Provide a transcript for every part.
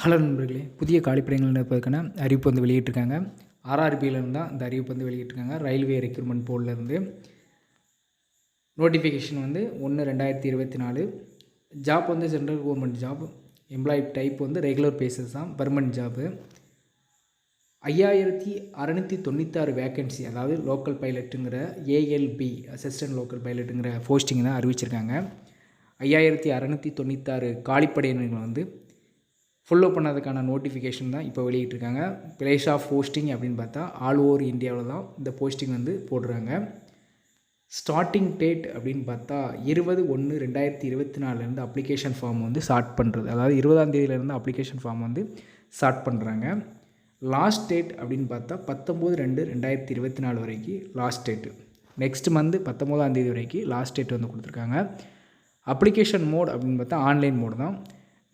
Hello நண்பர்களே புதிய காலிப்படைகள் நிரப்புவதற்கான அறிவிப்பு வந்து வெளியிட்டிருக்காங்க. ஆர்ஆர்பியிலேருந்து தான் இந்த அறிவிப்பு வந்து வெளியிட்டிருக்காங்க. ரயில்வே ரெக்ரூட்மெண்ட் போர்டிலேருந்து நோட்டிஃபிகேஷன் வந்து ஒன்று ரெண்டாயிரத்தி இருபத்தி நாலு. ஜாப் வந்து central government job employee type வந்து ரெகுலர் பேசஸ் தான். பர்மனன்ட் ஜாப்பு ஐயாயிரத்தி அறநூற்றி தொண்ணூத்தாறு வேக்கன்சி அதாவது லோக்கல் பைலட்டுங்கிற ஏஎல்பி அசிஸ்டன்ட் லோக்கல் பைலட்டுங்கிற போஸ்டிங் தான் அறிவிச்சிருக்காங்க. ஐயாயிரத்தி அறநூற்றி தொண்ணூத்தாறு காலிப்படையினர்கள் வந்து ஃபுல்லோ பண்ணதுக்கான நோட்டிஃபிகேஷன் தான் இப்போ வெளியிட்டிருக்காங்க. பிளேஸ் ஆஃப் போஸ்டிங் அப்படின்னு பார்த்தா ஆல் ஓவர் இந்தியாவில் தான் இந்த போஸ்டிங் வந்து போடுறாங்க. ஸ்டார்டிங் டேட் அப்படின்னு பார்த்தா இருபது ஒன்று ரெண்டாயிரத்தி இருபத்தி நாலுலேருந்து அப்ளிகேஷன் ஃபார்ம் வந்து ஸ்டார்ட் பண்ணுறது அதாவது இருபதாம் தேதியிலேருந்து அப்ளிகேஷன் ஃபார்ம் வந்து ஸ்டார்ட் பண்ணுறாங்க லாஸ்ட் டேட் அப்படின்னு பார்த்தா பத்தொம்போது ரெண்டு ரெண்டாயிரத்தி இருபத்தி நாலு வரைக்கும் லாஸ்ட் டேட்டு நெக்ஸ்ட் மந்த்து பத்தொம்போதாம் தேதி வரைக்கும் லாஸ்ட் டேட் வந்து கொடுத்துருக்காங்க. அப்ளிகேஷன் மோட் அப்படின்னு பார்த்தா ஆன்லைன் மோட் தான்.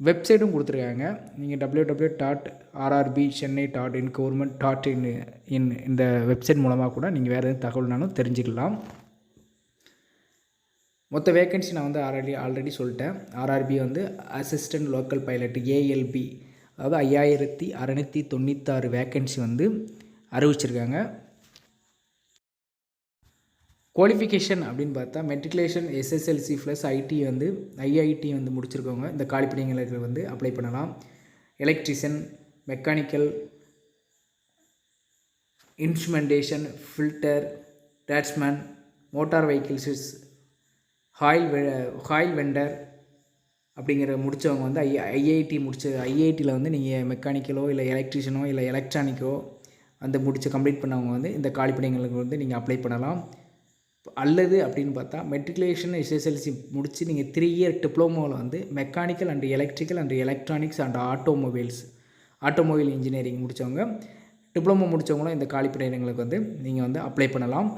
வெப்சைட்டும் கொடுத்துருக்காங்க. நீங்கள் W W dot RRB Chennai dot in government dot in in இந்த வெப்சைட் மூலமாக கூட நீங்கள் வேறு எதுவும் தகவல்னாலும் தெரிஞ்சுக்கலாம். மொத்த வேக்கன்சி நான் வந்து ஆல்ரெடி ஆல்ரெடி சொல்லிட்டேன். ஆர்ஆர்பி வந்து அசிஸ்டன்ட் லோக்கல் பைலட் ஏஎல்பி அதாவது ஐயாயிரத்தி அறநூற்றி தொண்ணூத்தாறு வேக்கன்சி வந்து அறிவிச்சிருக்காங்க. குவாலிஃபிகேஷன் அப்படின்னு பார்த்தா மெட்ரிகுலேஷன் எஸ்எஸ்எல்சி ப்ளஸ் ஐடி வந்து ஐஐடி வந்து முடிச்சிருக்கவங்க. இந்த காலிப்பணிகளுக்கு வந்து அப்ளை பண்ணலாம். Electrician mechanical instrumentation fitter draughtsman motor vehicles ஹாயில் வெ ஹாயில் வெண்டர் அப்படிங்கிற முடித்தவங்க வந்து ஐ ஐஐடி முடிச்ச ஐஐடியில் வந்து நீங்கள் மெக்கானிக்கலோ இல்லை எலக்ட்ரிஷியனோ இல்லை எலக்ட்ரானிக்கோ அந்த முடித்து கம்ப்ளீட் பண்ணவங்க வந்து இந்த காலிப்பணிகளுக்கு வந்து நீங்கள் அப்ளை பண்ணலாம். அல்லது அப்படின்னு பார்த்தா மெட்ரிகுலேஷன் எஸ்எஸ்எல்சி முடித்து நீங்கள் த்ரீ இயர் டிப்ளமோவில் வந்து mechanical and electrical and electronics and automobiles automobile engineering முடித்தவங்க டிப்ளமோ முடித்தவங்களும் இந்த காலிப்படையினங்களுக்கு வந்து நீங்கள் வந்து அப்ளை பண்ணலாம்.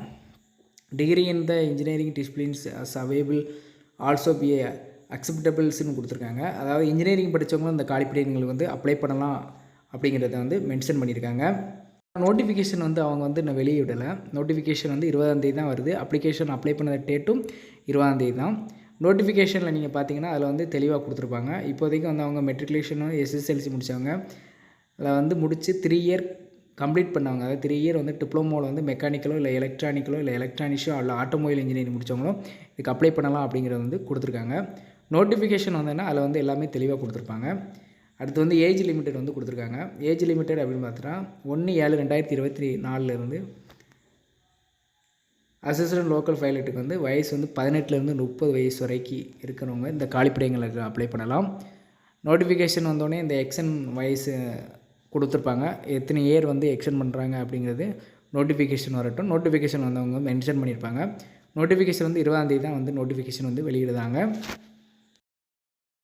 Degree in the engineering disciplines as available also be அக்செப்டபிள்ஸ்னு கொடுத்துருக்காங்க. அதாவது இன்ஜினியரிங் படித்தவங்களும் இந்த காலிப்படையினங்களுக்கு வந்து அப்ளை பண்ணலாம் அப்படிங்கிறத வந்து மென்ஷன் பண்ணியிருக்காங்க. நோட்டிஃபிகேஷன் வந்து அவங்க வந்து இன்னும் வெளியே விடலை. நோட்டிஃபிகேஷன் வந்து இருபதாந்தேதி தான் வருது. அப்ளிகேஷன் அப்ளை பண்ண டேட்டும் இருபதாந்தேதி தான். நோட்டிஃபிகேஷனில் நீங்கள் பார்த்தீங்கன்னா அதில் வந்து தெளிவாக கொடுத்துருப்பாங்க. இப்போதைக்கு வந்து அவங்க மெட்ரிகுலேஷனும் எஸ்எஸ்எல்சி முடித்தவங்க அதில் வந்து முடித்து த்ரீ இயர் கம்ப்ளீட் பண்ணவங்க. அதாவது த்ரீ இயர் வந்து டிப்ளமோவில் வந்து மெக்கானிக்கலோ இல்லை எலக்ட்ரானிக்கலோ இல்லை எலக்ட்ரானிக்ஸோ இல்லை ஆட்டோமொபைல் இன்ஜினியரிங் முடித்தவங்களோ இதுக்கு அப்ளை பண்ணலாம் அப்படிங்கிறது வந்து கொடுத்துருக்காங்க. நோட்டிஃபிகேஷன் வந்ததுன்னா அதில் வந்து எல்லாமே தெளிவாக கொடுத்துருப்பாங்க. அடுத்து வந்து ஏஜ் லிமிட்டட் வந்து கொடுத்துருக்காங்க. ஏஜ் லிமிட்டட் அப்படின்னு பார்த்தோன்னா ஒன்று ஏழு ரெண்டாயிரத்தி இருபத்தி நாலுலேருந்து அசிஸ்டன்ட் லோக்கல் பைலட்டுக்கு வந்து வயசு வந்து பதினெட்டுலேருந்து முப்பது வயசு வரைக்கும் இருக்கிறவங்க இந்த காலிப்படைங்களுக்கு அப்ளை பண்ணலாம். நோட்டிஃபிகேஷன் வந்தோடனே இந்த எக்ஸன் வயசு கொடுத்துருப்பாங்க. எத்தனை இயர் வந்து எக்ஸ்டெண்ட் பண்ணுறாங்க அப்படிங்கிறது நோட்டிஃபிகேஷன் வரட்டும். நோட்டிஃபிகேஷன் வந்தவங்க மென்ஷன் பண்ணியிருப்பாங்க. நோட்டிஃபிகேஷன் வந்து இருபதாந்தேதி தான் வந்து நோட்டிஃபிகேஷன் வந்து வெளியிடுதாங்க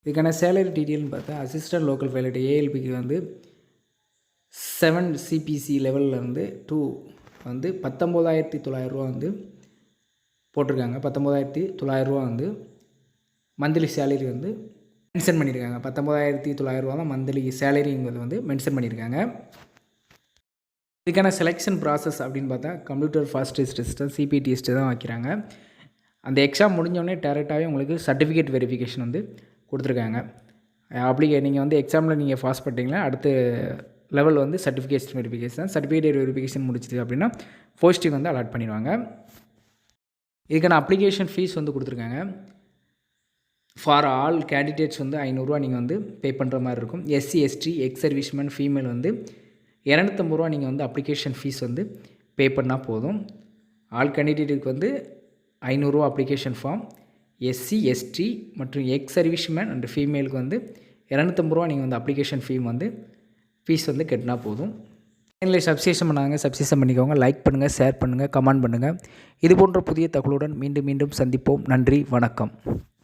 இதுக்கான சேலரி டீட்டெயில்னு பார்த்தா அசிஸ்டன்ட் லோக்கல் பைலட் ஏஎல்பிக்கு வந்து செவன் சிபிசி லெவலில் வந்து டூ வந்து பத்தொம்போதாயிரத்தி தொள்ளாயிரரூவா வந்து போட்டிருக்காங்க. பத்தொம்போதாயிரத்தி தொள்ளாயிரரூவா வந்து மந்த்லி சேலரி வந்து மென்ஷன் பண்ணியிருக்காங்க. பத்தொம்போதாயிரத்தி தொள்ளாயிரரூவா தான் மந்த்லி சேலரிங்கிறது வந்து மென்ஷன் பண்ணியிருக்காங்க. இதுக்கான செலெக்ஷன் ப்ராசஸ் அப்படின்னு பார்த்தா computer first test CB test தான் வைக்கிறாங்க. அந்த எக்ஸாம் முடிஞ்சோடனே டேரெக்டாகவே உங்களுக்கு சர்டிஃபிகேட் வெரிஃபிகேஷன் வந்து கொடுத்துருக்காங்க. அப்ளிகே நீங்கள் வந்து எக்ஸாமில் நீங்கள் பாஸ் பண்ணிட்டீங்களா? அடுத்து லெவல் வந்து சர்டிஃபிகேஷன் வெரிஃபிகேஷன் சர்டிஃபிகேட் வெரிஃபிகேஷன் முடிச்சிது அப்படின்னா போஸ்டிங் வந்து அலாட் பண்ணிடுவாங்க. இதுக்கான அப்ளிகேஷன் ஃபீஸ் வந்து கொடுத்துருக்காங்க. ஃபார் ஆல் கேண்டிடேட்ஸ் வந்து ஐநூறுரூவா நீங்கள் வந்து பே பண்ணுற மாதிரி இருக்கும். SC ST ex serviceman female வந்து இரநூத்தம்பது ரூபா நீங்கள் வந்து அப்ளிகேஷன் ஃபீஸ் வந்து பே பண்ணால் போதும். ஆல் கேண்டிடேட்டுக்கு வந்து ஐநூறுரூவா அப்ளிகேஷன் ஃபார்ம் எஸ்சி எஸ்டி மற்றும் எக்ஸ் சர்வீஸ்மேன் அண்ட் ஃபீமேலுக்கு வந்து இரநூத்தம்பது ரூபா நீங்கள் வந்து அப்ளிகேஷன் ஃபீம் வந்து ஃபீஸ் வந்து கட்டினா போதும். சேனலில் சப்ஸ்கிரிப்ஷன் பண்ணாங்க சப்ஸ்கிரிப்ஷன் பண்ணிக்கோங்க லைக் பண்ணுங்கள் ஷேர் பண்ணுங்கள் கமெண்ட் பண்ணுங்கள் இது போன்ற புதிய தகவலுடன் மீண்டும் மீண்டும் சந்திப்போம். நன்றி வணக்கம்.